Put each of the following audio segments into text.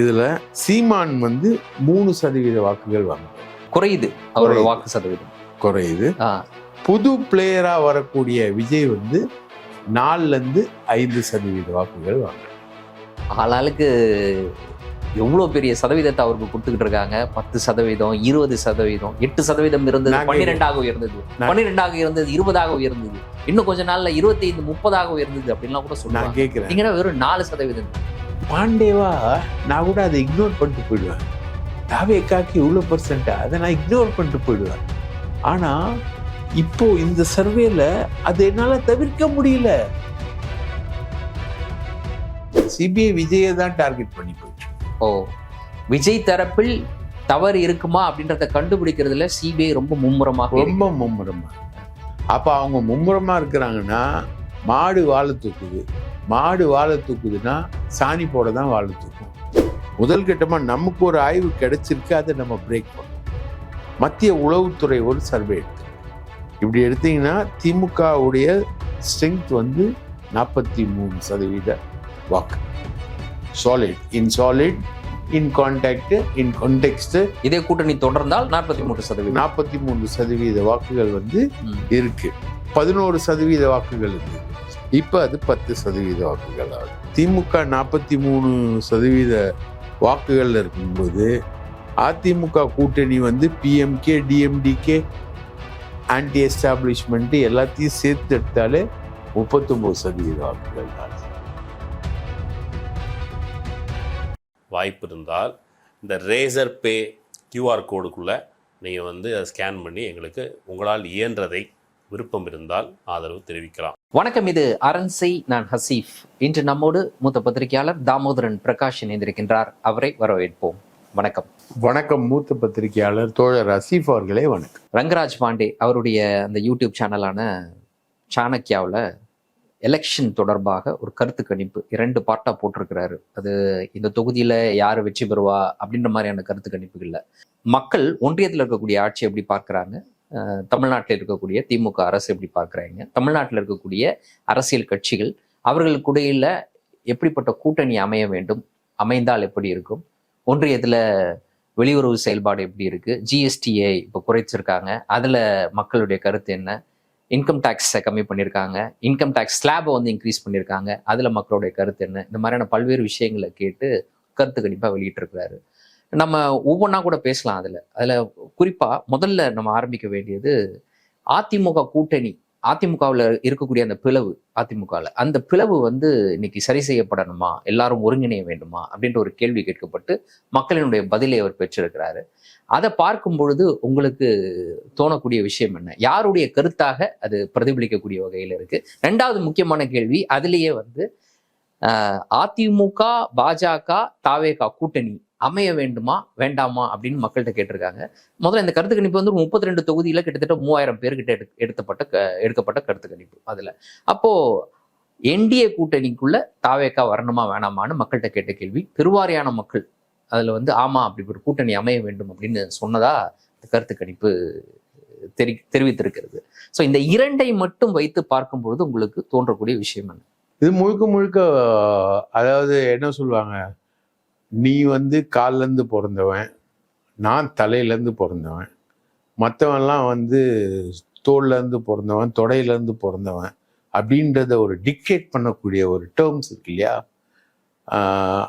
இதுல சீமான் வந்து மூணு சதவீத வாக்குகள் வாங்க குறையுது. அவரோட. வாக்கு சதவீதம். குறையுது. புது பிளேயரா வரக்கூடிய விஜய் வந்து நாலுல இருந்து ஐந்து சதவீத வாக்குகள் வாங்க ஆளாளுக்கு எவ்வளவு பெரிய சதவீதத்தை அவருக்கு கொடுத்துக்கிட்டு இருக்காங்க? பத்து சதவீதம் இருபது சதவீதம் எட்டு சதவீதம் இருந்தது பன்னிரெண்டாக உயர்ந்தது. பன்னிரெண்டாக இருந்தது இருபதாக உயர்ந்தது. இன்னும் கொஞ்ச நாள்ல இருபத்தி ஐந்து முப்பதாக உயர்ந்தது அப்படின்லாம் கூட சொல்லுவாங்க. கேட்கிறேன் வெறும் நாலு சதவீதம்? பாண்டேவா நான் கூட அதை இக்னோர் பண்ணிட்டு போயிடுவேன். தாவேக்காக்கு இவ்வளோ பர்சன்டா அதை நான் இக்னோர் பண்ணிட்டு போயிடுவேன். ஆனா இப்போ இந்த சர்வேல அதை என்னால தவிர்க்க முடியல. சிபிஐ விஜயை தான் டார்கெட் பண்ணி போயிட்டு ஓ விஜய் தரப்பில் தவறு இருக்குமா அப்படின்றத கண்டுபிடிக்கிறதுல சிபிஐ ரொம்ப மும்முரமாக. ரொம்ப மும்முரமா அப்ப அவங்க மும்முரமா இருக்கிறாங்கன்னா மாடு வாழை தூக்குது. மாடு வாழை தூக்குதுன்னா சாணி போட தான் வாழை தூக்கும். முதல் கட்டமா நமக்கு ஒரு ஆய்வு கிடைச்சிருக்கு அதை நம்ம பிரேக் பண்ணோம். மத்திய உளவுத்துறை ஒரு சர்வே எடுத்து இப்படி எடுத்தீங்கன்னா திமுகவுடைய ஸ்ட்ரென்த் வந்து நாற்பத்தி மூணு சதவீத வாக்கு. Solid in solid in contact in contact இதே கூட்டணி தொடர்ந்தால் நாற்பத்தி மூன்று சதவீதம். நாற்பத்தி மூணு சதவீத வாக்குகள் வந்து. இருக்கு. பதினோரு சதவீத வாக்குகள் இருக்கு. இப்போ அது பத்து சதவீத வாக்குகள் ஆகுது. திமுக நாற்பத்தி மூணு சதவீத வாக்குகள் இருக்கும்போது அதிமுக கூட்டணி வந்து பிஎம்கே டிஎம்டிகே ஆன்டி எஸ்டாப்ளிஷ்மெண்ட்டு எல்லாத்தையும் சேர்த்து எடுத்தாலே முப்பத்தொம்போது சதவீத வாக்குகள் தான். வாய்ப்பு இருந்தால் இந்த ரேசர் பே கியூஆர் கோடுக்குள்ளே நீங்கள் வந்து அதை ஸ்கேன் பண்ணி எங்களுக்கு உங்களால் இயன்றதை விருப்பம் இருந்தால் ஆதரவு தெரிவிக்கலாம். வணக்கம் இது அரண்சை நான் ஹசீஃப். இன்று நம்மோடு மூத்த பத்திரிகையாளர் தாமோதரன் பிரகாஷ் இணைந்திருக்கின்றார். அவரை வரவேற்போம். வணக்கம். வணக்கம் மூத்த பத்திரிகையாளர் தோழர் ரசீஃப் அவர்களே வணக்கம். ரங்கராஜ் பாண்டே அவருடைய அந்த யூடியூப் சேனலான சாணக்கியாவில் எலெக்ஷன் தொடர்பாக ஒரு கருத்து கணிப்பு இரண்டு பார்ட்டாக போட்டிருக்கிறாரு. அது இந்த தொகுதியில் யார் வெற்றி பெறுவா அப்படின்ற மாதிரியான கருத்து கணிப்புகள்ல. மக்கள் ஒன்றியத்தில் இருக்கக்கூடிய ஆட்சி எப்படி பார்க்குறாங்க? தமிழ்நாட்டில் இருக்கக்கூடிய திமுக அரசு எப்படி பார்க்குறாங்க? தமிழ்நாட்டில் இருக்கக்கூடிய அரசியல் கட்சிகள் அவர்களுக்குடையில எப்படிப்பட்ட கூட்டணி அமைய வேண்டும்? அமைந்தால் எப்படி இருக்கும்? ஒன்றியத்தில் வெளியுறவு செயல்பாடு எப்படி இருக்குது ஜிஎஸ்டியை இப்போ குறைச்சிருக்காங்க. அதில் மக்களுடைய கருத்து என்ன? இன்கம் டேக்ஸை கம்மி பண்ணியிருக்காங்க இன்கம் டேக்ஸ் ஸ்லாபை வந்து இன்க்ரீஸ் பண்ணியிருக்காங்க அதில் மக்களுடைய கருத்து என்ன? இந்த மாதிரியான பல்வேறு விஷயங்களை கேட்டு கருத்து கண்டிப்பாக வெளியிட்டிருக்கிறாரு. நம்ம ஒவ்வொன்றா கூட பேசலாம் அதில். அதில் குறிப்பாக முதல்ல நம்ம ஆரம்பிக்க வேண்டியது அதிமுக கூட்டணி அதிமுகவில் இருக்கக்கூடிய அந்த பிளவு அதிமுகவில். அந்த பிளவு வந்து இன்னைக்கு சரி செய்யப்படணுமா? எல்லாரும் ஒருங்கிணைய வேண்டுமா? அப்படின்ற ஒரு கேள்வி கேட்கப்பட்டு மக்களினுடைய பதிலை அவர் பெற்றிருக்கிறாரு. அதை பார்க்கும் பொழுது உங்களுக்கு தோணக்கூடிய விஷயம் என்ன? யாருடைய கருத்தாக அது பிரதிபலிக்கக்கூடிய வகையில் இருக்கு? ரெண்டாவது முக்கியமான கேள்வி அதுலேயே வந்து அதிமுக பாஜக தாவேகா கூட்டணி அமைய வேண்டுமா வேண்டாமா அப்படின்னு மக்கள்கிட்ட கேட்டிருக்காங்க. முதல்ல இந்த கருத்து கணிப்பு வந்து முப்பத்தி ரெண்டு தொகுதியில் கிட்டத்தட்ட மூவாயிரம் பேர்கிட்ட எடு எடுத்தப்பட்ட க- எடுக்கப்பட்ட கருத்து கணிப்பு அதில். அப்போ என்டிஏ கூட்டணிக்குள்ள தாவேக்கா வரணுமா வேணாமான்னு மக்கள்கிட்ட கேட்ட கேள்வி பெருவாரியான மக்கள் அதில் வந்து ஆமாம் அப்படி ஒரு கூட்டணி அமைய வேண்டும் அப்படின்னு சொன்னதா இந்த கருத்து கணிப்பு தெரி தெரிவித்திருக்கிறது. ஸோ இந்த இரண்டை மட்டும் வைத்து பார்க்கும் பொழுது உங்களுக்கு தோன்றக்கூடிய விஷயம் என்ன? இது முழுக்க முழுக்க அதாவது என்ன சொல்லுவாங்க? நீ வந்து கால்லேருந்து பிறந்தவன் நான் தலையிலேருந்து பிறந்தவன். மற்றவன்லாம் வந்து தோல்லேருந்து பிறந்தவன் தொடையிலேருந்து பிறந்தவன் அப்படின்றத ஒரு டிக்டேட் பண்ணக்கூடிய ஒரு டேர்ம்ஸ் இருக்கு இல்லையா?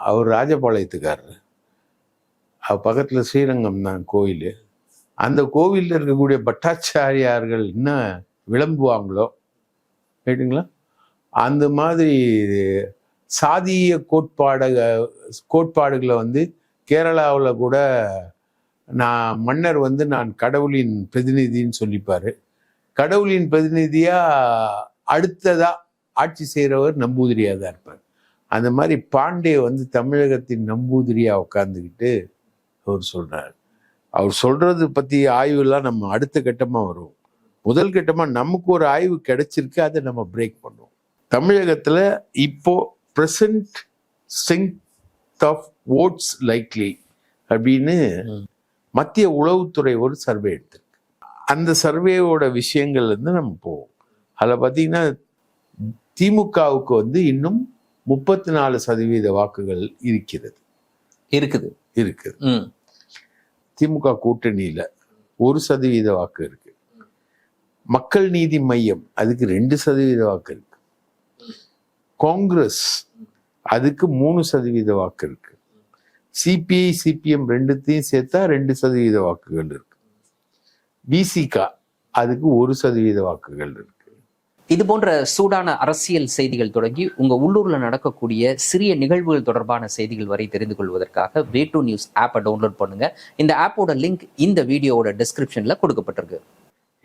அவர் ராஜபாளையத்துக்காரர். அவர் பக்கத்தில் ஸ்ரீரங்கம் தான் கோயில். அந்த கோவிலில் இருக்கக்கூடிய பட்டாச்சாரியார்கள் என்ன விளம்புவாங்களோ ரைட்டுங்களா அந்த மாதிரி சாதிய கோட்பாட கோட்பாடுகளை வந்து கேரளாவில் கூட நான் மன்னர் வந்து நான் கடவுளின் பிரதிநிதின்னு சொல்லிப்பார். கடவுளின் பிரதிநிதியாக அடுத்ததாக ஆட்சி செய்கிறவர் நம்பூதிரியாக தான் இருப்பார். அந்த மாதிரி பாண்டே வந்து தமிழகத்தின் நம்பூதிரியாக உட்காந்துக்கிட்டு அவர் சொல்கிறார் அவர் சொல்கிறது பற்றி ஆய்வுலாம் நம்ம அடுத்த கட்டமாக வரும் முதல் கட்டமாக நமக்கு ஒரு ஆய்வு கிடைச்சிருக்கு அதை நம்ம பிரேக் பண்ணுவோம். தமிழகத்தில் இப்போது present strength of votes likely அப்படின்னு. மத்திய உளவுத்துறை ஒரு சர்வே எடுத்திருக்கு. அந்த சர்வேவோட விஷயங்கள் வந்து நம்ம போவோம். அதில் பார்த்தீங்கன்னா திமுகவுக்கு வந்து இன்னும் முப்பத்தி நாலு சதவீத வாக்குகள் இருக்கிறது. இருக்குது. இருக்குது. திமுக கூட்டணியில ஒரு சதவீத வாக்கு இருக்கு. மக்கள் நீதி மையம் அதுக்கு ரெண்டு சதவீத வாக்கு இருக்கு. காங்கிரஸ் அதுக்கு மூணு சதவீத வாக்கு இருக்கு. சிபிஐ சிபிஎம் ரெண்டுத்தையும் சேர்த்தா ரெண்டு சதவீத வாக்குகள் இருக்கு. விசிகா அதுக்கு ஒரு சதவீத வாக்குகள் இருக்கு. இது போன்ற சூடான அரசியல் செய்திகள் தொடங்கி உங்க உள்ளூர்ல நடக்கக்கூடிய சிறிய நிகழ்வுகள் தொடர்பான செய்திகள் வரை தெரிந்து கொள்வதற்காக வே டூ நியூஸ் ஆப்பை டவுன்லோட் பண்ணுங்க. இந்த ஆப்போட லிங்க் இந்த வீடியோவோட டிஸ்கிரிப்ஷன்ல கொடுக்கப்பட்டிருக்கு.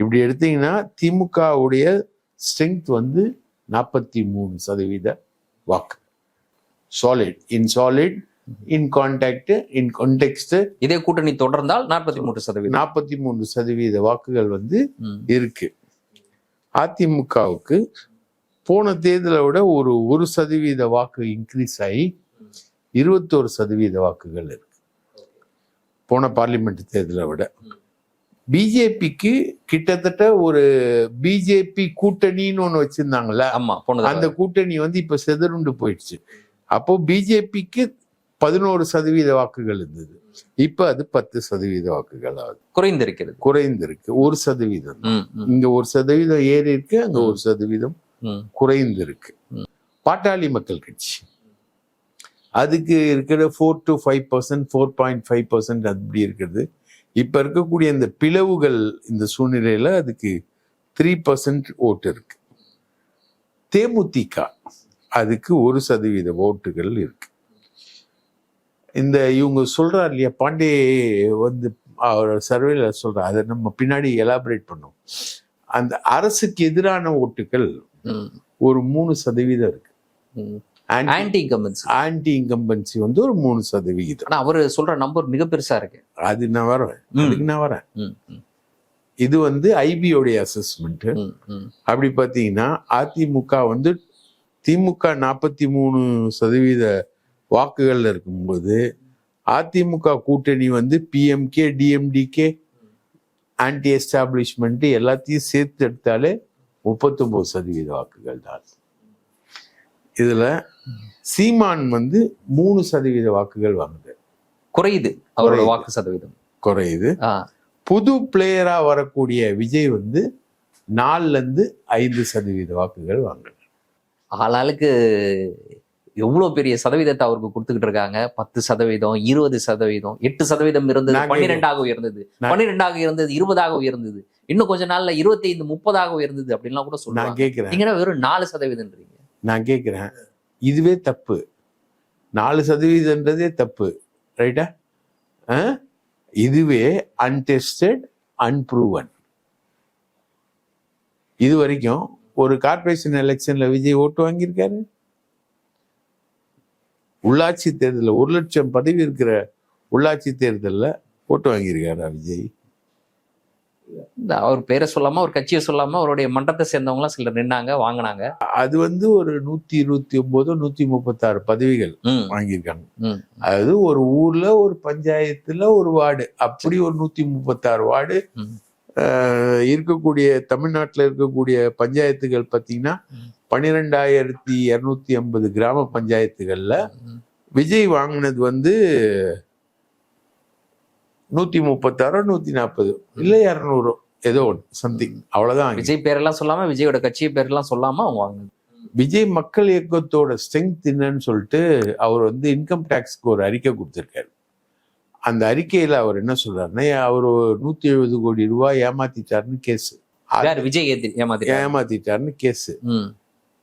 இப்படி எடுத்தீங்கன்னா திமுகவுடைய ஸ்ட்ரென்த் வந்து நாற்பத்தி மூணு சதவீத வாக்கு. Solid in solid in contact in contact இதே கூட்டணி தொடர்ந்தால் நாற்பத்தி மூன்று சதவீதம். நாற்பத்தி மூணு சதவீத வாக்குகள் வந்து. இருக்கு. அதிமுகவுக்கு போன தேர்தலை விட ஒரு ஒரு சதவீத வாக்கு இன்க்ரீஸ் ஆகி இருபத்தோரு சதவீத வாக்குகள் இருக்கு. போன பார்லிமெண்ட் தேர்தலை விட. பிஜேபிக்கு கிட்டத்தட்ட ஒரு பிஜேபி கூட்டணின்னு ஒண்ணு வச்சிருந்தாங்கல்ல? ஆமா அந்த கூட்டணி வந்து இப்ப செதறுண்டு போயிடுச்சு. அப்போ பிஜேபிக்கு பதினோரு சதவீத வாக்குகள் இருந்தது. இப்ப அது பத்து சதவீத வாக்குகள் ஆகுது. குறைந்திருக்கிறது. குறைந்திருக்கு. ஒரு சதவீதம் இங்க ஒரு சதவீதம் ஏறி இருக்கு அங்க ஒரு சதவீதம். குறைந்திருக்கு. பாட்டாளி மக்கள் கட்சி. அதுக்கு இருக்கிற four to five percent four point five percent அப்படி இருக்கிறது. இப்ப இருக்கக்கூடிய இந்த பிளவுகள் இந்த சூழ்நிலையில அதுக்கு த்ரீ பர்சன்ட் ஓட்டு இருக்கு. தேமுதிக அதுக்கு ஒரு சதவீத ஓட்டுகள் இருக்கு. இந்த இவங்க சொல்றாரு இல்லையா பாண்டே வந்து அவர் சர்வேல சொல்றாரு அதை நம்ம பின்னாடி எலாபரேட் பண்ணோம் அந்த அரசுக்கு எதிரான ஓட்டுகள் ஒரு மூணு சதவீதம் இருக்கு. ஆன்டி இன்கம்பன்சி ஆன்டி இன்கம்பன்சி வந்து ஒரு மூணு சதவிகிதம். ஆனா அவரு சொல்ற நம்பர் மிக பெருசா இருக்கு. அது நான் வரேன். அதுக்கு நான் வரேன். இது வந்து ஐபியோடைய அசஸ்மெண்ட். அப்படி பார்த்தீங்கன்னா அதிமுக வந்து திமுக நாற்பத்தி மூணு சதவீத வாக்குகள்ல இருக்கும்போது அதிமுக கூட்டணி வந்து பிஎம்கே டிஎம்டிகே ஆன்டி எஸ்டாப்ளிஷ்மெண்ட் எல்லாத்தையும் சேர்த்து எடுத்தாலே முப்பத்தொன்பது சதவீத வாக்குகள் தான். இதுல சீமான் வந்து மூணு சதவீத வாக்குகள் வாங்குது. குறையுது. அவரோட. வாக்கு சதவீதம். குறையுது. புது பிளேயரா வரக்கூடிய விஜய் வந்து நாலுல இருந்து ஐந்து சதவீத வாக்குகள் வாங்குது ஆளாளுக்கு எவ்வளவு பெரிய சதவீதத்தை அவருக்கு கொடுத்துக்கிட்டு இருக்காங்க? பத்து சதவீதம் இருபது சதவீதம் எட்டு சதவீதம் இருந்தது பன்னிரெண்டாக உயர்ந்தது. பன்னிரெண்டாக இருந்தது இருபதாக உயர்ந்தது. இன்னும் கொஞ்ச நாள்ல இருபத்தி ஐந்து முப்பதாக உயர்ந்தது அப்படின்லாம் கூட சொல்லுவாங்க. நீங்க வெறும் நாலு சதவீதம்ன்றீங்க? நான் கேட்குறேன். இதுவே தப்பு. நாலு சதவீதன்றதே தப்பு. ரைட்டா இதுவே அன்டெஸ்டட் அன்ப்ரூவன் இது வரைக்கும் ஒரு கார்பரேஷன் எலெக்ஷன்ல விஜய் ஓட்டு வாங்கியிருக்காரு. உள்ளாட்சி தேர்தலில் ஒரு லட்சம் பதவி இருக்கிற உள்ளாட்சி தேர்தலில் ஓட்டு வாங்கியிருக்காரா விஜய்? அவர் பேரை சொல்லாம ஒரு கட்சியை சொல்லாம அவருடைய மன்றத்தை சேர்ந்தவங்க எல்லாம் சிலர் நின்னாங்க வாங்கினாங்க. அது வந்து ஒரு நூத்தி இருபத்தி ஒன்பதோ நூத்தி முப்பத்தாறு பதவிகள் வாங்கியிருக்காங்க. அதாவது ஒரு ஊர்ல ஒரு பஞ்சாயத்துல ஒரு வார்டு. அப்படி ஒரு நூத்தி முப்பத்தாறு வார்டு இருக்கக்கூடிய தமிழ்நாட்டுல இருக்கக்கூடிய பஞ்சாயத்துகள் பார்த்தீங்கன்னா. பன்னிரெண்டாயிரத்தி இருநூத்தி ஐம்பது கிராம பஞ்சாயத்துகள்ல. விஜய் வாங்கினது வந்து நூத்தி முப்பத்தாறோ நூத்தி நாற்பது இல்ல இரநூறோ ஏதோ ஒன்று சம்திங் அவ்வளவுதான் விஜய் பேரெல்லாம் சொல்லாம விஜயோட கட்சி பேரெல்லாம் சொல்லாம அவங்க வாங்கினது. விஜய் மக்கள் இயக்கத்தோட ஸ்ட்ரென்த் என்னன்னு சொல்லிட்டு அவர் வந்து இன்கம் டேக்ஸ்க்கு ஒரு அறிக்கை கொடுத்திருக்காரு. அந்த அறிக்கையில அவர் என்ன சொல்றாருன்னா அவர் நூத்தி எழுபது கோடி ரூபாய் ஏமாத்திட்டாருன்னு கேஸ் விஜய் ஏமாத்திட்டாரு. ஏமாத்திட்டாருன்னு கேஸ்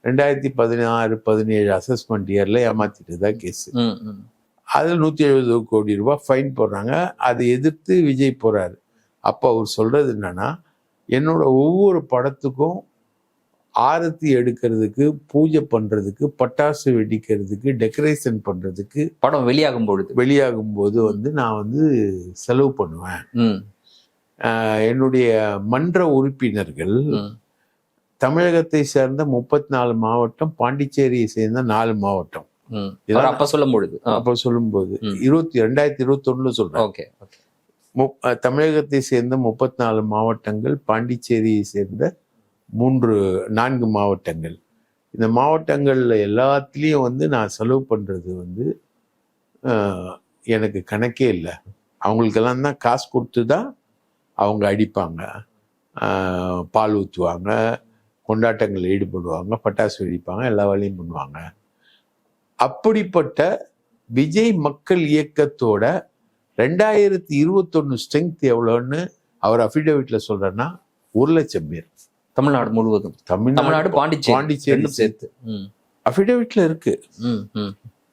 ரெண்டாயிரத்தி பதினாறு பதினேழு அசஸ்மெண்ட் இயர்ல ஏமாத்திட்டு தான் கேஸ். அதில் நூத்தி எழுபது கோடி ரூபாய் ஃபைன் போடுறாங்க. அதை எதிர்த்து விஜய் போறாரு. அப்போ அவர் சொல்றது என்னன்னா என்னோட ஒவ்வொரு படத்துக்கும் ஆரத்தி எடுக்கிறதுக்கு பூஜை பண்றதுக்கு பட்டாசு வெடிக்கிறதுக்கு டெக்கரேஷன் பண்றதுக்கு படம் வெளியாகும் பொழுது. வெளியாகும் போது வந்து நான் வந்து செலவு பண்ணுவேன். என்னுடைய மன்ற உறுப்பினர்கள். தமிழகத்தை சேர்ந்த முப்பத்தி நாலு மாவட்டம் பாண்டிச்சேரியை சேர்ந்த நாலு மாவட்டம். அப்ப சொல்லும் பொழுது அப்ப சொல்லும்போது ம். இருபத்தி ரெண்டாயிரத்தி இருபத்தி ஒண்ணுல சொல்றேன் ஓகே. தமிழகத்தை சேர்ந்த முப்பத்தி நாலு மாவட்டங்கள் பாண்டிச்சேரியை சேர்ந்த மூன்று நான்கு மாவட்டங்கள். இந்த மாவட்டங்கள்ல எல்லாத்துலேயும் வந்து நான் செலவு பண்றது வந்து எனக்கு கணக்கே இல்லை. அவங்களுக்கெல்லாம் தான் காசு கொடுத்து தான் அவங்க அடிப்பாங்க. பால் ஊற்றுவாங்க கொண்டாட்டங்களில் ஈடுபடுவாங்க பட்டாசு வெடிப்பாங்க எல்லா வேலையும் பண்ணுவாங்க. அப்படிப்பட்ட விஜய் மக்கள் இயக்கத்தோட ரெண்டாயிரத்தி இருபத்தொன்னு ஸ்ட்ரென்த் எவ்வளோன்னு அவர் அஃபிடவிட்ல சொல்றேன்னா ஒரு லட்சம் பேர். தமிழ்நாடு முழுவதும். தமிழ்நாடு பாண்டிச்சேரி. பாண்டிச்சேரி சேர்த்து. அஃபிடவிட்ல இருக்கு.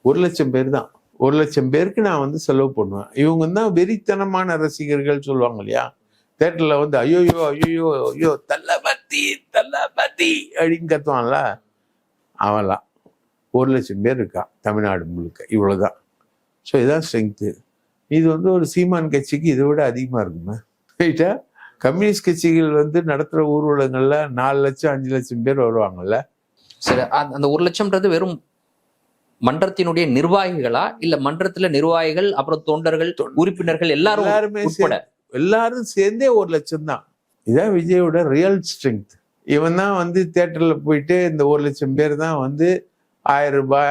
ஒரு லட்சம் பேர் தான். ஒரு லட்சம் பேருக்கு நான் வந்து செலவு பண்ணுவேன். இவங்க தான் வெறித்தனமான ரசிகர்கள் சொல்லுவாங்க இல்லையா? தேட்டர்ல வந்து ஐயோயோ ஐயோயோ ஐயோ தள்ளபதி தள்ளபதி அப்படின்னு கத்துவான்ல. அவன்லாம். ஒரு லட்சம் பேர் இருக்கான் தமிழ்நாடு முழுக்க. இவ்வளவுதான். ஸோ இதான் ஸ்ட்ரென்த்து இது வந்து ஒரு சீமான் கட்சிக்கு இதை விட அதிகமாக இருக்குமே. ரைட்டா கம்யூனிஸ்ட் கட்சிகள் வந்து நடத்துகிற ஊர்வலங்கள்ல நாலு லட்சம் அஞ்சு லட்சம் பேர் வருவாங்கல்ல? சரி அந்த- ஒரு லட்சம்ன்றது வெறும் மன்றத்தினுடைய நிர்வாகிகளா? இல்ல மன்றத்துல நிர்வாகிகள் அப்புறம் தொண்டர்கள் உறுப்பினர்கள் எல்லாரும் எல்லாருமே எல்லாரும் சேர்ந்தே ஒரு லட்சம் தான் இதான் விஜயோட ரியல் ஸ்ட்ரென்த் இவன் தான் வந்து தியேட்டர்ல போயிட்டு இந்த ஒரு லட்சம் பேர் தான் வந்து ஆயிரம் ரூபாய்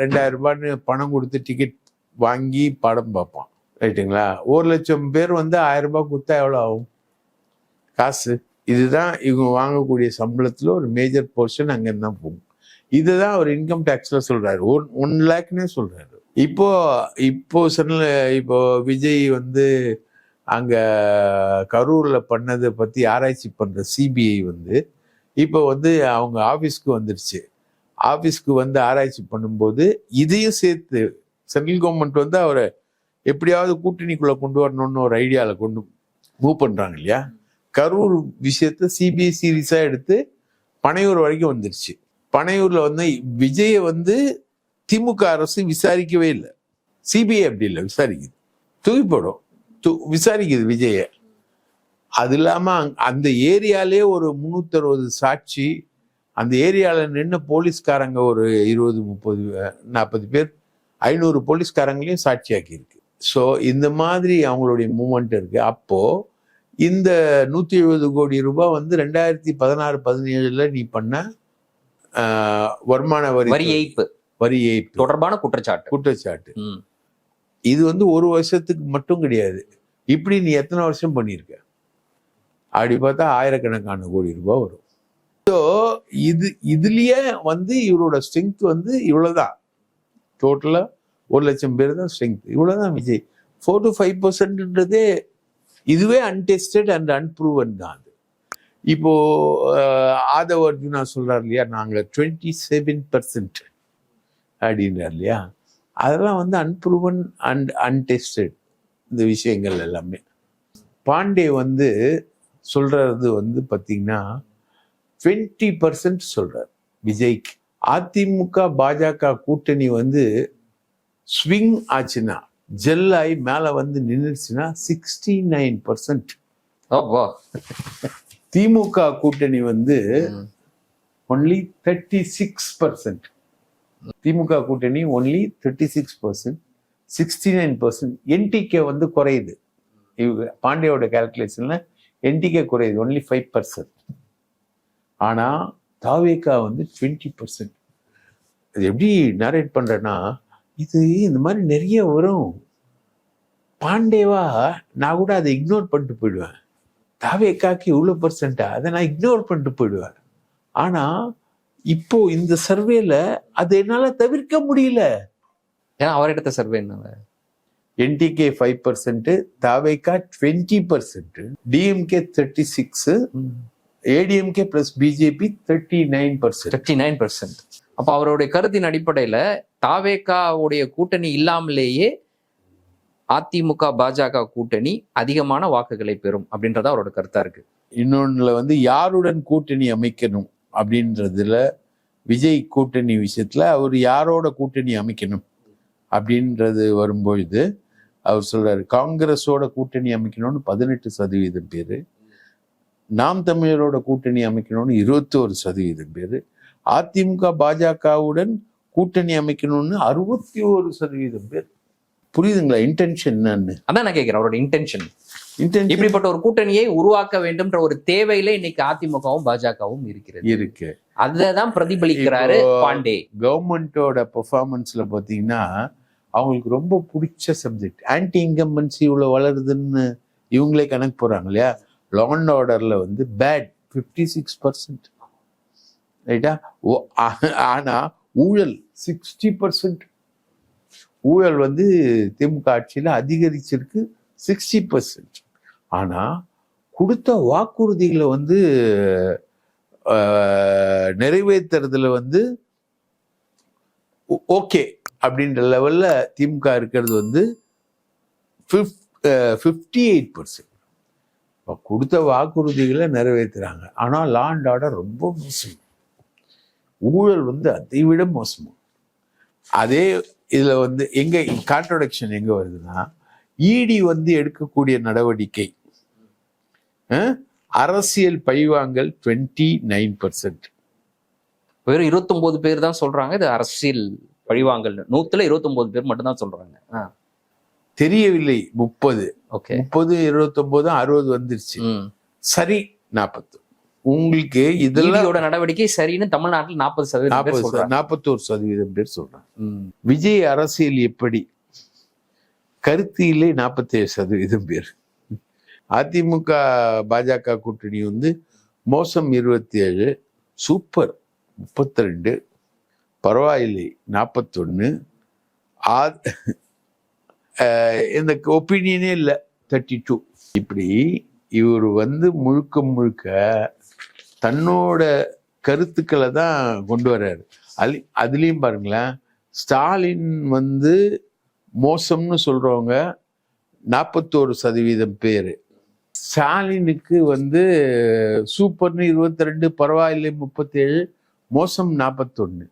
ரெண்டாயிரம் ரூபான்னு பணம் கொடுத்து டிக்கெட் வாங்கி படம் பார்ப்பான். ரைட்டுங்களா ஒரு லட்சம் பேர் வந்து ஆயிரம் ரூபாய் கொடுத்தா எவ்வளோ ஆகும்? காசு. இதுதான் இவங்க வாங்கக்கூடிய சம்பளத்தில் ஒரு மேஜர் போர்ஷன் அங்கேருந்து தான் போகும். இதுதான் அவர் இன்கம் டேக்ஸில் சொல்கிறாரு ஒன் ஒன் லேக்னே சொல்கிறாரு இப்போ இப்போ சொன்ன இப்போ விஜய் வந்து அங்கே கரூரில் பண்ணதை பற்றி ஆராய்ச்சி பண்ணுற சிபிஐ வந்து இப்போ வந்து அவங்க ஆஃபீஸ்க்கு வந்துடுச்சு ஆஃபீஸ்க்கு வந்து ஆராய்ச்சி பண்ணும்போது இதையும் சேர்த்து சென்ட்ரல் கவர்மெண்ட் வந்து அவரை எப்படியாவது கூட்டணிக்குள்ளே கொண்டு வரணும்னு ஒரு ஐடியாவில் கொண்டு மூவ் பண்ணுறாங்க இல்லையா? கரூர் விஷயத்த சிபிஐ சீரிஸாக எடுத்து பனையூர் வரைக்கும் வந்துருச்சு. பனையூரில் வந்து விஜயை வந்து திமுக அரசு விசாரிக்கவே இல்லை. சிபிஐ அப்படி இல்லை விசாரிக்குது. தூக்கி போடும். து- விசாரிக்குது விஜயை. அது இல்லாமல் அந்த ஏரியாலே ஒரு முந்நூற்றறுபது சாட்சி அந்த ஏரியால நின்று போலீஸ்காரங்க ஒரு இருபது முப்பது நாற்பது பேர் ஐநூறு போலீஸ்காரங்களையும் சாட்சியாக்கி இருக்கு. ஸோ இந்த மாதிரி அவங்களுடைய மூமெண்ட் இருக்கு. அப்போ இந்த நூத்தி எழுபது கோடி ரூபாய் வந்து ரெண்டாயிரத்தி பதினாறு பதினேழுல நீ பண்ண வருமான வரி வரி ஏய்ப்பு. வரி ஏய்ப்பு. தொடர்பான குற்றச்சாட்டு. குற்றச்சாட்டு. இது வந்து ஒரு வருஷத்துக்கு மட்டும் கிடையாது. இப்படி நீ எத்தனை வருஷம் பண்ணியிருக்க? அப்படி பார்த்தா ஆயிரக்கணக்கான கோடி ரூபாய் வரும். ஸோ இது இதுலயே வந்து இவரோட ஸ்ட்ரென்த் வந்து இவ்வளோதான் டோட்டலாக ஒரு லட்சம் பேர் தான் ஸ்ட்ரென்த் இவ்வளோதான் விஜய். ஃபோர் டு ஃபைவ் பர்சன்ட்ன்றதே இதுவே அன்டெஸ்டட் அண்ட் அன்ப்ரூவன் தான் அது. இப்போ ஆதவ அர்ஜுனா சொல்றாரு இல்லையா நாங்கள் டுவெண்ட்டி செவன் பர்சன்ட் அப்படின்றார் இல்லையா? அதெல்லாம் வந்து அன்ப்ரூவன் அண்ட் அன்டெஸ்டட் இந்த விஷயங்கள் எல்லாமே. பாண்டே வந்து சொல்றது வந்து பார்த்தீங்கன்னா டுவெண்ட்டி பர்சன்ட் சொல்றார். விஜய்க்கு. அதிமுக பாஜக கூட்டணி வந்து ஸ்விங் ஆச்சுன்னா ஜெல் ஆகி மேலே வந்து நின்றுச்சுன்னா சிக்ஸ்டி நைன் பர்சன்ட். திமுக கூட்டணி வந்து. Only thirty six percent DMK கூட்டணி only thirty six percent sixty nine percent NTK வந்து குறையுது. இவங்க பாண்டியோட கால்குலேஷன்ல என்டிகே குறையுது ஒன்லி ஃபைவ் பர்சன்ட் ஆனா தாவேகா வந்து டுவெண்ட்டி பர்சன்ட் இது எப்படி நரேட் பண்றேன்னா இது இந்த மாதிரி நிறைய வரும். பாண்டேவா நான் கூட அதை இக்னோர் பண்ணிட்டு போயிடுவேன். தாவேக்காக்கு இவ்வளோ பர்சன்டா அதை நான் இக்னோர் பண்ணிட்டு போயிடுவேன். ஆனா இப்போ இந்த சர்வேல அதை என்னால தவிர்க்க முடியல. ஏன்னா அவர் எடுத்த சர்வே என்ன NTK five percent TVK twenty percent DMK thirty six ADMK plus BJP thirty nine percent thirty nine percent அப்ப அவருடைய கருத்தின் அடிப்படையில தாவேகாவுடைய கூட்டணி இல்லாமலேயே அதிமுக பாஜக கூட்டணி அதிகமான வாக்குகளை பெறும் அப்படின்றத அவரோட கருத்தா இருக்கு. இன்னொன்னுல வந்து யாருடன் கூட்டணி அமைக்கணும் அப்படின்றதுல விஜய் கூட்டணி விஷயத்துல அவர் யாரோட கூட்டணி அமைக்கணும் அப்படின்றது வரும்பொழுது அவர் சொல்றாரு காங்கிரஸோட கூட்டணி அமைக்கணும்னு பதினெட்டு சதவீதம் பேரு நாம் தமிழரோட கூட்டணி அமைக்கணும்னு இருபத்தோரு சதவீதம் பேரு. அதிமுக பாஜகவுடன் கூட்டணி அமைக்கணும்னு அறுபத்தி ஒரு சதவீதம் பேர். புரியுதுங்களா? இன்டென்ஷன் என்னன்னு? அதான் நான் கேட்கிறேன் அவரோட இன்டென்ஷன் இப்படிப்பட்ட ஒரு கூட்டணியை உருவாக்க வேண்டும்ன்ற ஒரு தேவையில இன்னைக்கு அதிமுகவும் பாஜகவும் இருக்கிறது. இருக்கு. அததான் பிரதிபலிக்கிறாரு பாண்டே. கவர்மெண்ட்டோட பெர்ஃபார்மன்ஸ்ல பார்த்தீங்கன்னா அவங்களுக்கு ரொம்ப பிடிச்ச சப்ஜெக்ட் ஆன்டி இன்கம்பன்சி இவ்வளோ வளருதுன்னு இவங்களே கணக்கு போறாங்க இல்லையா? லா ஆர்டரில் வந்து பேட் ஃபிஃப்டி சிக்ஸ் பர்சன்ட் ரைட்டா ஓ ஆனால் ஊழல் சிக்ஸ்டி பர்சன்ட் ஊழல் வந்து திமுக ஆட்சியில் அதிகரிச்சிருக்கு சிக்ஸ்டி பர்சன்ட் ஆனால் கொடுத்த வாக்குறுதிகளை வந்து நிறைவேற்றுறதுல வந்து ஓகே அப்படின்ற லெவலில் திமுக இருக்கிறது வந்து ஃபிஃப்டி எயிட் பர்சன்ட் கொடுத்த வாக்குறுதிகளை நிறைவேற்றுறாங்க. ஆனால் லாண்ட் ஆர்டர் ரொம்ப மோசம். ஊழல் வந்து அதை விட மோசம். அதே இதில் வந்து எங்கே கான்ட்ரடக்ஷன் எங்கே வருதுன்னா இடி வந்து எடுக்கக்கூடிய நடவடிக்கை. அரசியல் பழிவாங்கல் டுவெண்ட்டி நைன் பர்சன்ட் வெறும் 29 பேர் தான் சொல்கிறாங்க இது அரசியல் பழிவாங்கல். நூற்றில் இருபத்தொம்போது பேர் மட்டும்தான் சொல்கிறாங்க ஆ. தெரியவில்லை முப்பது. ஓகே முப்பது இருபத்தொன்பது அறுபது வந்துருச்சு. சரி நாற்பது உங்களுக்கு இதெல்லாம் ஈடியோட நடவடிக்கை சரின்னு தமிழ்நாட்டில் நாற்பது சதவீதம் நாற்பது நாற்பத்தோரு சதவீதம் பேர் சொல்றாங்க. விஜய் அரசியல் எப்படி? கருத்தியிலே நாற்பத்தேழு சதவீதம் பேர். அதிமுக பாஜக கூட்டணி வந்து மோசம் இருபத்தி ஏழு சூப்பர் முப்பத்தி ரெண்டு பரவாயில்லை நாற்பத்தொன்னு இந்த ஒப்பீனியனே இல்லை. தேர்ட்டி டூ இப்படி இவர் வந்து முழுக்க முழுக்க தன்னோட கருத்துக்களை தான் கொண்டு வர்றாரு. அது அதுலேயும் பாருங்களேன் ஸ்டாலின் வந்து மோசம்னு சொல்கிறவங்க நாற்பத்தோரு சதவீதம் பேர். ஸ்டாலினுக்கு வந்து சூப்பர்னு இருபத்தி ரெண்டு பரவாயில்லை முப்பத்தேழு மோசம் நாற்பத்தொன்று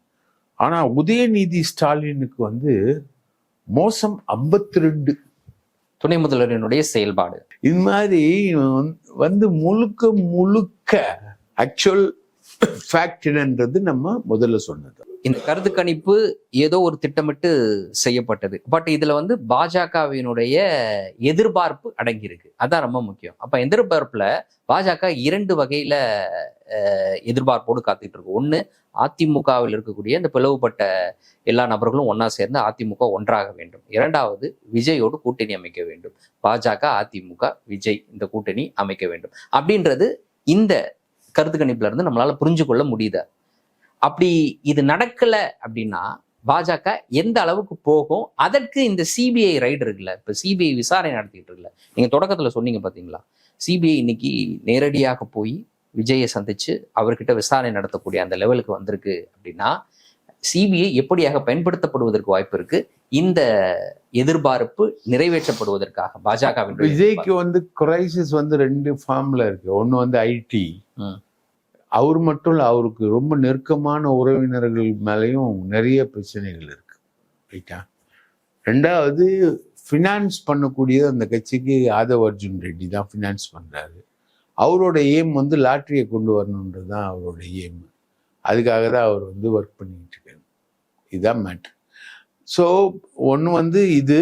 ஆனால் உதயநிதி ஸ்டாலினுக்கு வந்து மோசம் ஐம்பத்தி ரெண்டு துணை முதல்வரினுடைய செயல்பாடு. இது மாதிரி வந்து- முழுக்க முழுக்க ஆக்சுவல் ஃபேக்ட்ன்றது நம்ம முதல்ல சொன்னது. இந்த கருத்து கணிப்பு ஏதோ ஒரு திட்டமிட்டு செய்யப்பட்டது. பட் இதுல வந்து பாஜகவினுடைய எதிர்பார்ப்பு அடங்கியிருக்கு. அதான் ரொம்ப முக்கியம். அப்ப எதிர்பார்ப்புல பாஜக இரண்டு வகையில எதிர்பார்ப்போடு காத்துட்டு இருக்கு ஒண்ணு அதிமுகவில் இருக்கக்கூடிய இந்த பிளவுபட்ட எல்லா நபர்களும் ஒன்றா சேர்ந்து அதிமுக ஒன்றாக வேண்டும். இரண்டாவது விஜயோடு கூட்டணி அமைக்க வேண்டும். பாஜக அதிமுக விஜய் இந்த கூட்டணி அமைக்க வேண்டும். அப்படின்றது இந்த கருத்து கணிப்புல இருந்து நம்மளால புரிஞ்சு கொள்ள முடியுது? அப்படி இது நடக்கல அப்படின்னா பாஜக எந்த அளவுக்கு போகும்? அதற்கு இந்த சிபிஐ ரைடு இருக்குல்ல இப்ப சிபிஐ விசாரணை நடத்திட்டு இருக்குல்ல. நீங்க தொடக்கத்துல சொன்னீங்க பாத்தீங்களா? சிபிஐ இன்னைக்கு நேரடியாக போய் விஜயை சந்திச்சு அவர்கிட்ட விசாரணை நடத்தக்கூடிய அந்த லெவலுக்கு வந்திருக்கு அப்படின்னா சிபிஐ எப்படியாக பயன்படுத்தப்படுவதற்கு வாய்ப்பு இருக்கு? இந்த எதிர்பார்ப்பு நிறைவேற்றப்படுவதற்காக பாஜகவின் விஜய்க்கு வந்து கிரைசிஸ் வந்து ரெண்டு ஃபார்ம்ல இருக்கு. ஒன்னு வந்து ஐடி. அவர் மட்டும் இல்லை அவருக்கு ரொம்ப நெருக்கமான உறவினர்கள் மேலேயும் நிறைய பிரச்சனைகள் இருக்கு. ரைட்டா ரெண்டாவது ஃபினான்ஸ் பண்ணக்கூடியது அந்த கட்சிக்கு ஆதவ் அர்ஜுன் ரெட்டி தான் ஃபினான்ஸ் பண்ணுறாரு அவரோட எய்ம் வந்து லாட்டரியை கொண்டு வரணுன்றது தான் அவரோட எய்ம் அதுக்காக தான் அவர் வந்து ஒர்க் பண்ணிக்கிட்டு இருக்காரு. இதுதான் மேட்ரு ஸோ ஒன்று வந்து இது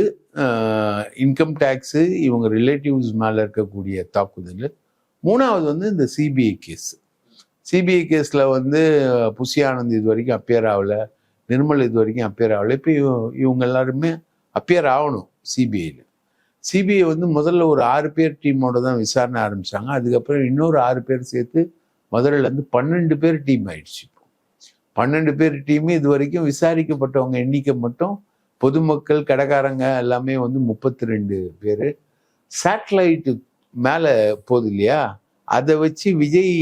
இன்கம் டேக்ஸு இவங்க ரிலேட்டிவ்ஸ் மேலே இருக்கக்கூடிய தாக்குதல். மூணாவது வந்து இந்த சிபிஐ கேஸு சிபிஐ கேஸில் வந்து புஷி ஆனந்த் இது வரைக்கும் அப்பியர் ஆகல. நிர்மல் இது வரைக்கும் அப்பியர் ஆகலை. இப்போ இவங்க எல்லாருமே அப்பியர் ஆகணும் சிபிஐயில் சிபிஐ வந்து முதல்ல ஒரு ஆறு பேர் டீமோட தான் விசாரணை ஆரம்பிச்சாங்க. அதுக்கப்புறம் இன்னொரு ஆறு பேர் சேர்த்து முதல்ல இருந்து பன்னெண்டு பேர் டீம் ஆயிடுச்சு இப்போ. பன்னெண்டு பேர் டீம் இது வரைக்கும் விசாரிக்கப்பட்டவங்க எண்ணிக்கை மட்டும் பொதுமக்கள் கடைக்காரங்க எல்லாமே வந்து முப்பத்தி ரெண்டு பேர். சேட்டலைட்டு மேலே போகுது இல்லையா? அதை வச்சு விஜய்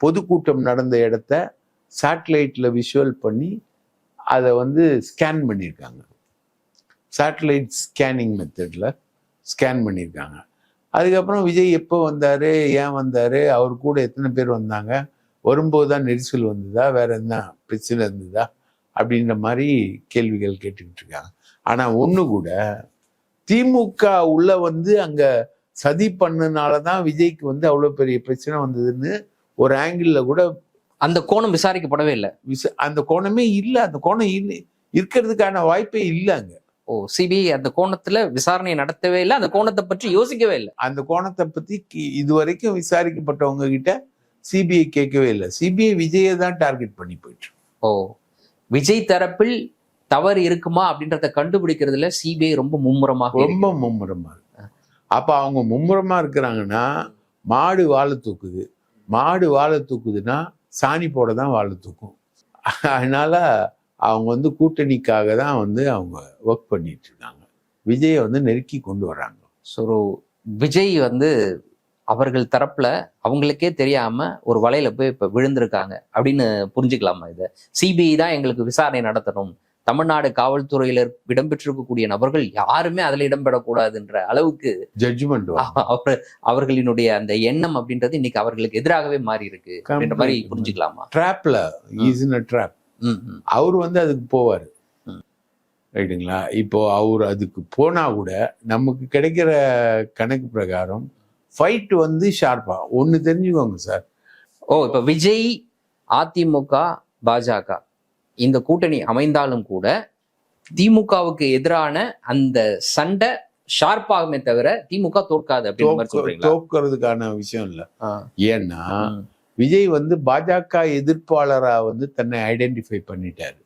பொதுக்கூட்டம் நடந்த இடத்த சேட்டலைட்டில் விஷுவல் பண்ணி அதை வந்து ஸ்கேன் பண்ணியிருக்காங்க. சேட்டலைட் ஸ்கேனிங் மெத்தடில் ஸ்கேன் பண்ணியிருக்காங்க. அதுக்கப்புறம் விஜய் எப்போ வந்தார் ஏன் வந்தார் அவர் கூட எத்தனை பேர் வந்தாங்க வரும்போது தான் நெரிசல் வந்ததா வேற என்ன பிரச்சனை இருந்ததா அப்படின்ற மாதிரி கேள்விகள் கேட்டுக்கிட்டு இருக்காங்க. ஆனால் ஒன்று கூட திமுக உள்ள வந்து அங்கே சதி பண்ணனால தான் விஜய்க்கு வந்து அவ்வளோ பெரிய பிரச்சனை வந்ததுன்னு ஒரு ஆங்கிளில் கூட அந்த கோணம் விசாரிக்கப்படவே இல்லை. விச அந்த கோணமே இல்லை. அந்த கோணம் இல்லை இருக்கிறதுக்கான வாய்ப்பே இல்லை அங்க. ஓ சிபிஐ அந்த கோணத்துல விசாரணை நடத்தவே இல்லை. அந்த கோணத்தை பற்றி யோசிக்கவே இல்லை. அந்த கோணத்தை பத்தி கி- இதுவரைக்கும் விசாரிக்கப்பட்டவங்க கிட்ட சிபிஐ கேட்கவே இல்லை. சிபிஐ விஜயை தான் டார்கெட் பண்ணி போயிட்டு. ஓ விஜய் தரப்பில் தவறு இருக்குமா அப்படின்றத கண்டுபிடிக்கிறதுல சிபிஐ ரொம்ப மும்முரமாக. ரொம்ப மும்முரமா இருக்கு. அப்ப அவங்க மும்முரமா இருக்கிறாங்கன்னா மாடு வாழை தூக்குது. மாடு வாழை தூக்குதுன்னா சாணி போட தான் வாழை தூக்கும். அதனால அவங்க வந்து கூட்டணிக்காக தான் வந்து அவங்க ஒர்க் பண்ணிட்டு இருக்காங்க. விஜயை வந்து நெருக்கி கொண்டு வராங்க ஸோ விஜய் வந்து அவர்கள் தரப்புல அவங்களுக்கே தெரியாம ஒரு வலையில போய் இப்ப விழுந்திருக்காங்க. அப்படின்னு புரிஞ்சுக்கலாமா இதை? சிபிஐ தான் எங்களுக்கு விசாரணை நடத்தணும். தமிழ்நாடு காவல்துறையில இடம்பெற்றிருக்கக்கூடிய நபர்கள் யாருமே அதுல இடம்பெறக்கூடாதுன்ற அளவுக்கு ஜட்ஜ்மெண்ட் அவர் அவர்களினுடைய அந்த எண்ணம் அப்படின்றது இன்னைக்கு அவர்களுக்கு எதிராகவே மாறி இருக்கு அப்படின்ற மாதிரி. புரிஞ்சுக்கலாமா? ட்ராப்ல இஸ் இன் ட்ராப் ம், ம். அவர் வந்து அதுக்கு போவார். ரைட்டுங்களா இப்போ அவர் அதுக்கு போனா கூட நமக்கு கிடைக்கிற கணக்கு பிரகாரம் ஃபைட் வந்து ஷார்ப்பா ஒன்னு தெரிஞ்சுக்கோங்க சார். ஓ இப்ப விஜய் அதிமுக பாஜக. இந்த கூட்டணி அமைந்தாலும் கூட திமுகவுக்கு எதிரான அந்த சண்டை ஷார்ப்பாகுமே தவிர திமுக தோற்காது தோக்கிறதுக்கான விஷயம் இல்ல. ஏன்னா. விஜய் வந்து பாஜக எதிர்ப்பாளரா வந்து தன்னை ஐடென்டிஃபை பண்ணிட்டாரு.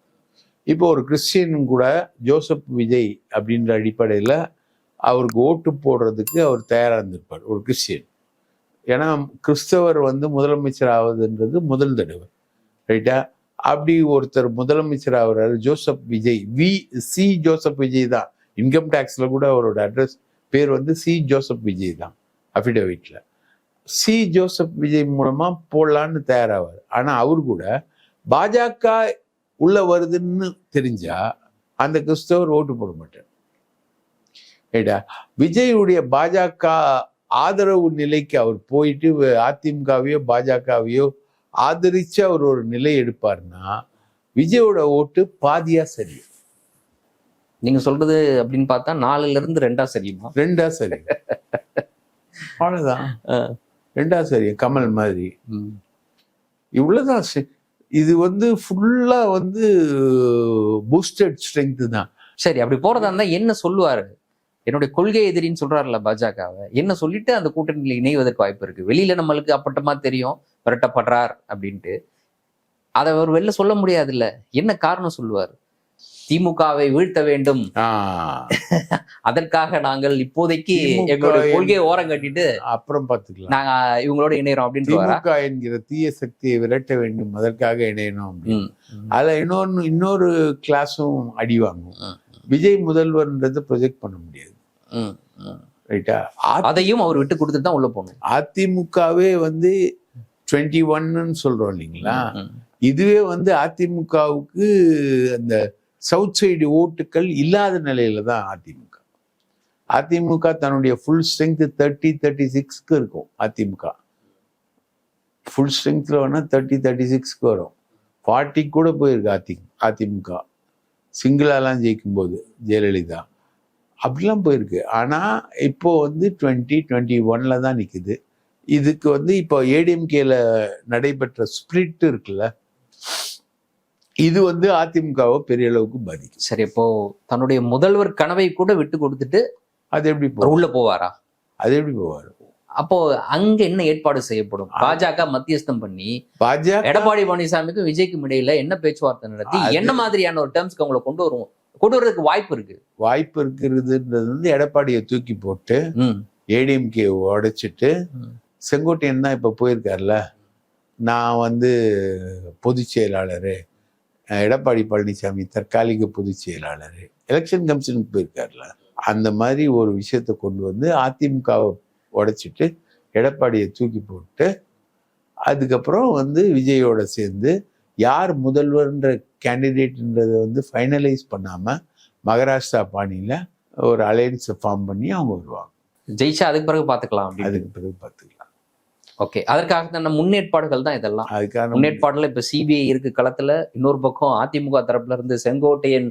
இப்போ ஒரு கிறிஸ்டியன் கூட ஜோசப் விஜய் அப்படின்ற அடிப்படையில் அவருக்கு ஓட்டு போடுறதுக்கு அவர் தயாரா இருந்திருப்பார் ஒரு கிறிஸ்டியன். ஏன்னா கிறிஸ்தவர் வந்து முதலமைச்சர் ஆவதுன்றது முதல் தடவை. ரைட்டா அப்படி ஒருத்தர் முதலமைச்சர் ஆகிறாரு ஜோசப் விஜய். வி சி ஜோசப் விஜய் தான். இன்கம் டேக்ஸ்ல கூட அவரோட அட்ரஸ் பேர் வந்து சி ஜோசப் விஜய் தான் அஃபிடவிட்ல. சி ஜோசப் விஜய் மூலமாக போடலான்னு தயாராவார். ஆனால் அவர் கூட பாஜக உள்ள வருதுன்னு தெரிஞ்சா அந்த கிறிஸ்தவர் ஓட்டு போட மாட்டார். ஏடா விஜயுடைய பாஜக ஆதரவு நிலைக்கு அவர் போயிட்டு அதிமுகவையோ பாஜகவையோ ஆதரிச்சு அவர் ஒரு நிலை எடுப்பார்னா விஜயோட ஓட்டு பாதியா சரி நீங்க சொல்றது அப்படின்னு பார்த்தா நாலுல இருந்து ரெண்டா சரியுமா? ரெண்டா சரி அவ்வளவுதான். ஆ. ரெண்டா சரி கமல் மாதிரி. சி- இது வந்து ஃபுல்லா வந்து பூஸ்டட் ஸ்ட்ரென்த் தான். சரி அப்படி போறதா இருந்தா என்ன சொல்லுவாரு? என்னுடைய கொள்கை எதிரின்னு சொல்றாருல பாஜகவை. என்ன சொல்லிட்டு அந்த கூட்டணியில் இணைவதற்கு வாய்ப்பு இருக்கு. வெளியில நம்மளுக்கு அப்பட்டமா தெரியும். விரட்டப்படுறார் அப்படின்ட்டு. அதை அவர் வெளில சொல்ல முடியாதுல்ல. என்ன காரணம் சொல்லுவார்? திமுகவை வீழ்த்த வேண்டும். அதற்காக நாங்கள் இப்போதைக்கு எங்களுடைய கொள்கையை ஓரம் கட்டிட்டு அப்புறம் பாத்துக்கலாம் நாங்க இவங்களோட இணையறோம் அப்படின்ட்டு வரா திமுக என்கிற தீய சக்தியை விரட்ட வேண்டும். அதற்காக இணையணும் அப்படின்னு. அதுல இன்னொன்னு இன்னொரு கிளாஸும் அடி வாங்கும். விஜய் முதல்வர்ன்றதை ப்ரொஜெக்ட் பண்ண முடியாது. ரைட்டா அதையும் அவர் விட்டு கொடுத்துட்டு தான் உள்ள போகணும். அதிமுகவே வந்து டுவெண்ட்டி ஒன்னு சொல்றோம் இல்லைங்களா? இதுவே வந்து அதிமுகவுக்கு அந்த சவுத் சைடு ஓட்டுகள் இல்லாத நிலையில தான் அதிமுக. அதிமுக தன்னுடைய ஃபுல் ஸ்ட்ரென்த் தேர்ட்டி தேர்ட்டி சிக்ஸ்க்கு இருக்கும் அதிமுக. ஃபுல் ஸ்ட்ரென்த்ல வேணா தேர்ட்டி தேர்ட்டி சிக்ஸ்க்கு வரும். ஃபார்ட்டி கூட போயிருக்கு அதி அதிமுக. சிங்கிளாலாம் ஜெயிக்கும் போது ஜெயலலிதா. அப்படிலாம் போயிருக்கு. ஆனா இப்போ வந்து டுவெண்ட்டி டுவெண்ட்டி ஒன்ல தான் நிக்குது. இதுக்கு வந்து இப்போ ஏடிஎம்கேல நடைபெற்ற ஸ்பிரிட் இருக்குல்ல இது வந்து அதிமுகவை பெரிய அளவுக்கு பாதிக்கும் சரி இப்போ தன்னுடைய முதல்வர் கனவை கூட விட்டு கொடுத்துட்டு அது எப்படி உள்ள போவாரா? அது எப்படி போவார்? அப்போ அங்க என்ன ஏற்பாடு செய்யப்படும்? பாஜக மத்தியஸ்தம் பண்ணி பாஜக எடப்பாடி பழனிசாமிக்கும் விஜய்க்கும் இடையில என்ன பேச்சுவார்த்தை நடத்தி என்ன மாதிரியான ஒரு டேர்ம்ஸ்க்கு அவங்களை கொண்டு வருவோம்? கொண்டு வர்றதுக்கு வாய்ப்பு இருக்கு. வாய்ப்பு இருக்கிறதுன்றது வந்து எடப்பாடியை தூக்கி போட்டு ஏடிஎம்கே உடைச்சிட்டு. செங்கோட்டையன் தான் இப்போ போயிருக்காருல்ல? நான் வந்து பொதுச் செயலாளர். எடப்பாடி பழனிசாமி தற்காலிக பொதுச் செயலாளர். எலெக்ஷன் கமிஷனுக்கு போயிருக்காருல்ல? அந்த மாதிரி ஒரு விஷயத்தை கொண்டு வந்து அதிமுகவை உடைச்சிட்டு எடப்பாடியை தூக்கி போட்டு அதுக்கப்புறம் வந்து விஜயோட சேர்ந்து யார் முதல்வர்ன்ற கேண்டிடேட்ன்றதை வந்து ஃபைனலைஸ் பண்ணாம மகாராஷ்டிரா பாணியில ஒரு அலையன்ஸை ஃபார்ம் பண்ணி அவங்க வருவாங்க. ஜெயிச்சா அதுக்கு பிறகு அப்படின்னு. அதுக்கு பிறகு பார்த்துக்கலாம் ஓகே அதற்காக தான் முன்னேற்பாடுகள் தான் இதெல்லாம். அதுக்கான முன்னேற்பாடுல இப்ப சிபிஐ இருக்கு. களத்துல இன்னொரு பக்கம் அதிமுக தரப்புல இருந்து செங்கோட்டையன்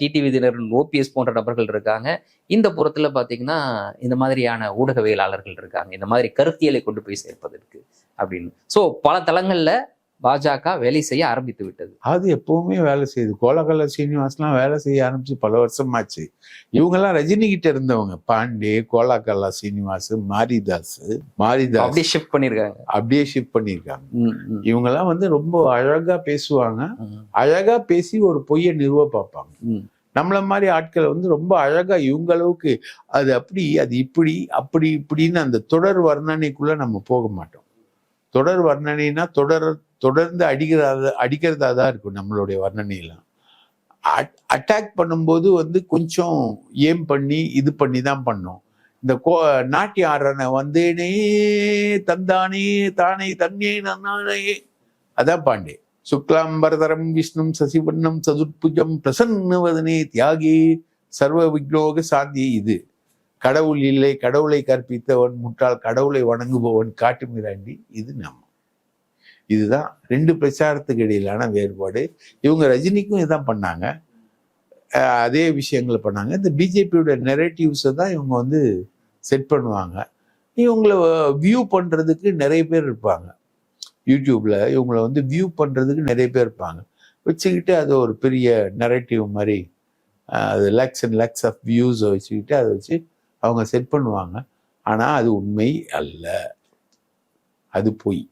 டிடிவி தினரன் ஓபிஎஸ் போன்ற நபர்கள் இருக்காங்க. இந்த புறத்துல பாத்தீங்கன்னா இந்த மாதிரியான ஊடகவியலாளர்கள் இருக்காங்க. இந்த மாதிரி கருத்தியலை கொண்டு போய் சேர்ப்பதற்கு அப்படின்னு. சோ பல தளங்கள்ல பாஜக வேலை செய்ய ஆரம்பித்து விட்டது. அது எப்பவுமே வேலை செய்யுது. கோலகல்ல சீனிவாசலாம் வேலை செய்ய ஆரம்பிச்சு பல வருஷமாச்சு. இவங்கெல்லாம் ரஜினி கிட்ட இருந்தவங்க. பாண்டே கோலாக்கல்லா சீனிவாஸ் மாரிதாஸ் மாரிதாஸ். அப்படியே ஷிஃப்ட் பண்ணிருக்காங்க. அப்படியே ஷிஃப்ட் பண்ணியிருக்காங்க இவங்கெல்லாம் வந்து ரொம்ப அழகா பேசுவாங்க. அழகா பேசி ஒரு பொய்யை நிறுவ பார்ப்பாங்க. நம்மள மாதிரி ஆட்கள் வந்து ரொம்ப அழகா இவங்க அளவுக்கு அது அப்படி அது இப்படி அப்படி இப்படின்னு அந்த தொடர் வர்ணனைக்குள்ள நம்ம போக மாட்டோம். தொடர் வர்ணனைனா தொடர் தொடர்ந்து அடிக்கிறதா அடிக்கிறதா தான் இருக்கும் நம்மளுடைய வர்ணனையெல்லாம். அட்டாக் பண்ணும்போது வந்து கொஞ்சம் ஏம் பண்ணி இது பண்ணி தான் பண்ணோம். இந்த கோ நாட்டிய ஆடுறனை வந்தேனே தந்தானே தானே தன்னே நன்னானே. அதான் பாண்டே. சுக்லாம்பரதரம் விஷ்ணும் சசிவண்ணம் சதுர்புஜம் பிரசன்னவதனே தியாகி சர்வ விக்னோக சாந்தி இது. கடவுள் இல்லை கடவுளை கற்பித்தவன் முட்டாள் கடவுளை வணங்குபவன் காட்டு மிராண்டி இது நம்ம. இதுதான் ரெண்டு பிரச்சாரத்துக்கு இடையிலான வேறுபாடு. இவங்க ரஜினிக்கும் இதான் பண்ணாங்க. அதே விஷயங்களை பண்ணாங்க. இந்த பிஜேபியோட நெரேட்டிவ்ஸை தான் இவங்க வந்து செட் பண்ணுவாங்க. இவங்களை வியூ பண்ணுறதுக்கு நிறைய பேர் இருப்பாங்க. யூடியூப்பில் இவங்களை வந்து வியூ பண்ணுறதுக்கு நிறைய பேர் இருப்பாங்க. வச்சுக்கிட்டு அது ஒரு பெரிய நெரேட்டிவ் மாதிரி அது லேக்ஸ் அண்ட் லேக்ஸ் ஆஃப் வியூஸை வச்சுக்கிட்டு அதை வச்சு அவங்க செட் பண்ணுவாங்க. ஆனால் அது உண்மை அல்ல. அது பொய்.